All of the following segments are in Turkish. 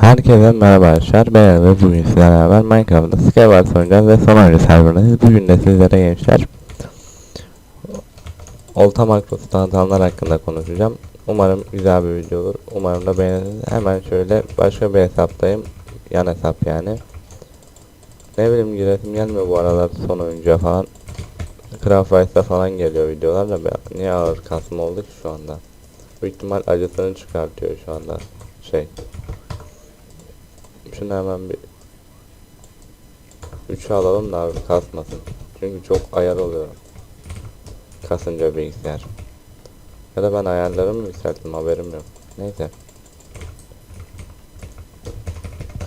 Herkese merhaba arkadaşlar. Ben ve bugün sizlerle beraber Minecraft'ta Skywars oynayacağız ve son oyuncu serverındayız. Bugün de sizlere gençler Olta makrosu tanıtanlar hakkında konuşacağım. Umarım güzel bir video olur. Umarım da beğenirsiniz. Hemen şöyle başka bir hesaptayım. Yan hesap yani. Ne bileyim giresim gelmiyor bu aralar son oyuncuya falan. Craft Rice'da falan geliyor videolar da niye ağır kasma oldu ki şu anda. Büyük ihtimal acısını çıkartıyor şu anda. Şey şunu hemen bir 3'e alalım da abi kasmasın. Çünkü çok ayar oluyor. Kasınca bilgisayar. Ya da ben ayarlarımı mı yükselttim haberim yok. Neyse.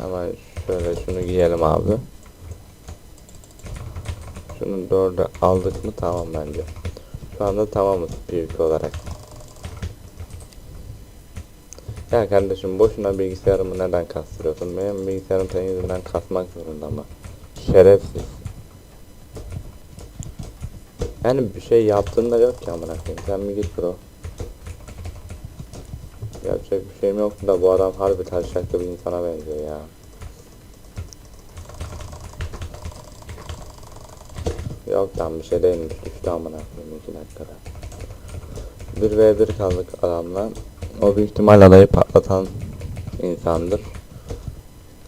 Hemen şöyle şunu giyelim abi. Şunu dörde aldık mı tamam bence. Şu anda tamamız PvP olarak. Ya kardeşim boşuna bilgisayarımı neden kastırıyorsun? Benim bilgisayarım senin yüzünden kasmak zorunda ama. Şerefsiz. Yani bir şey yaptığında yok ki amına koyayım. Sen bir git bro. Yapacak bir şeyim yok da bu adam harbi taşaklı bir insana benziyor ya. Yok lan bir şey değilmiş düştü amına koyayım 2 dakikada. 1 v 1 kaldık adamla. O büyük ihtimal adayı patlatan insandır.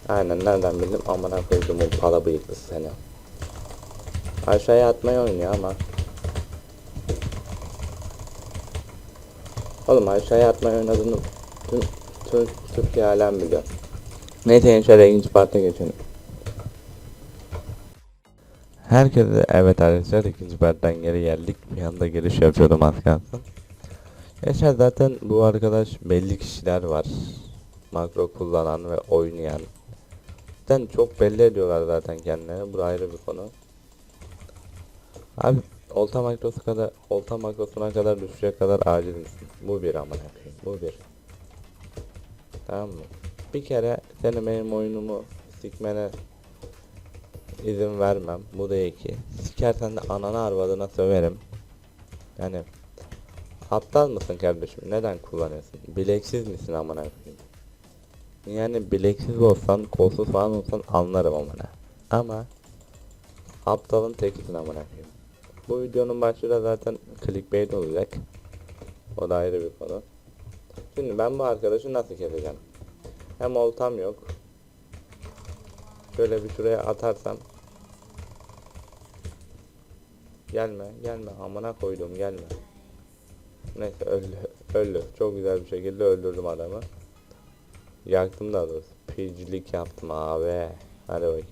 Aynen nereden bildim amına koydum o pala bıyıklı seni. Aşağıya atmayı oynuyor ama. Oğlum aşağıya atmayı oynadığını tüm, tüm Türkiye alem biliyor. Neyse gençler ikinci parta geçelim. Herkese evet arkadaşlar ikinci parttan geri geldik. Bir anda giriş yapıyordum az kalsın. Geçen zaten bu arkadaş belli kişiler var. Makro kullanan ve oynayan. Zaten çok belli ediyorlar zaten kendilerini. Bu ayrı bir konu. Abi olta makrosu kadar olta makrosuna kadar düşecek kadar aciz misin? Bu bir amına koyayım. Bu bir. Tamam mı? Bir kere senin benim oyunumu sikmene izin vermem. Bu da iki. Sikersen de ananı arvadına söverim. Yani Aptal mısın kardeşim? Neden kullanıyorsun? Bileksiz misin amına koyayım? Yani bileksiz olsan, kolsuz falan olsan anlarım amına. Ama aptalın tekisin amına koyayım. Bu videonun başlığı da zaten clickbait olacak. O da ayrı bir konu. Şimdi ben bu arkadaşı nasıl keseceğim? Hem oltam yok. Şöyle bir şuraya atarsam. Gelme, gelme. Amına koydum, gelme. Neyse öldü. Öldü. Çok güzel bir şekilde öldürdüm adamı. Yaktım da doğrusu. Pircilik yaptım abi. Hadi bakayım.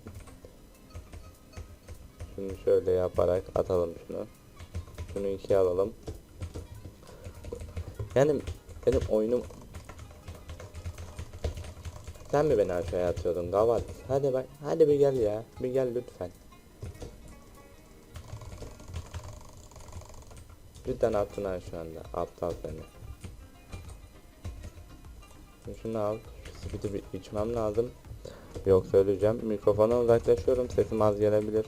Şunu şöyle yaparak atalım şunu. Şunu ikiye alalım. Yani benim oyunum... Sen mi beni aşağıya atıyordun gavat? Hadi bak, hadi bir gel ya. Bir gel lütfen. Cidden attın ha şu anda. Aptal. Şimdi Şunu al. Speed'i içmem lazım. Yoksa öleceğim. Mikrofona uzaklaşıyorum. Sesim az gelebilir.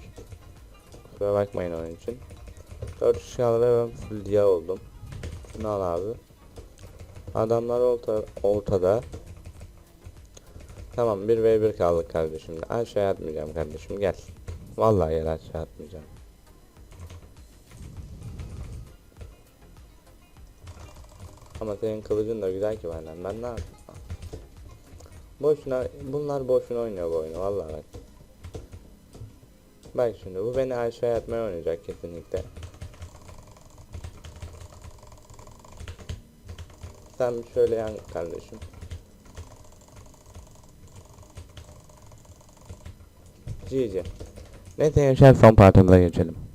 Kusura bakmayın onun için. 4 kişi ve ben full diye oldum. Şunu al abi. Adamlar orta, ortada. Tamam 1 v 1 kaldık kardeşim. Aşağı atmayacağım kardeşim gel. Vallahi gel aşağı atmayacağım. Ama senin kılıcın da güzel ki benden. Ben ne yapayım? Boşuna, bunlar boşuna oynuyor bu oyunu vallahi bak. Bak şimdi bu beni aşağı atmaya oynayacak kesinlikle. Sen şöyle yan kardeşim. GG. Neyse gençler son partimize geçelim.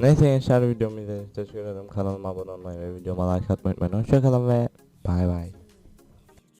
Neyse gençler videomu izlediğiniz için teşekkür ederim. Kanalıma abone olmayı ve videoma like atmayı unutmayın. Hoşçakalın ve bay bay.